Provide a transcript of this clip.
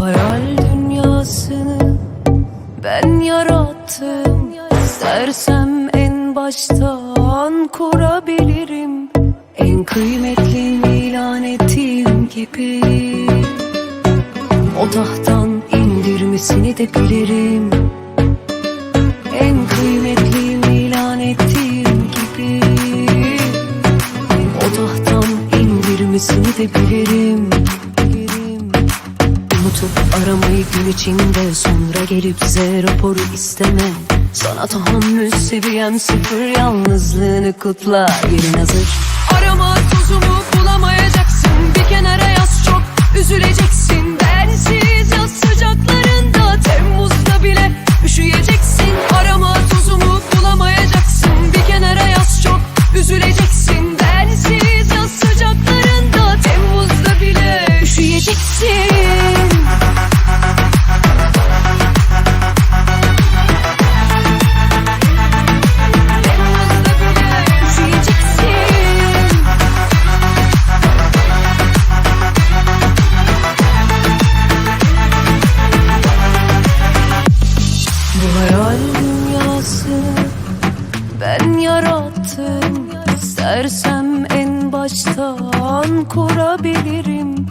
Hayal dünyasını ben yarattım. İstersem en baştan kurabilirim. En kıymetli ilan ettiğim gibi. O tahttan indirmesini de bilirim. En kıymetli ilan ettiğim gibi. O tahttan indirmesini de bilirim, aramayı gün içinde Sonra gelip bize raporu isteme. Sana tahammül seviyem sıfır Yalnızlığını kutla yerin hazır. Arama yarattım İstersem en baştan kurabilirim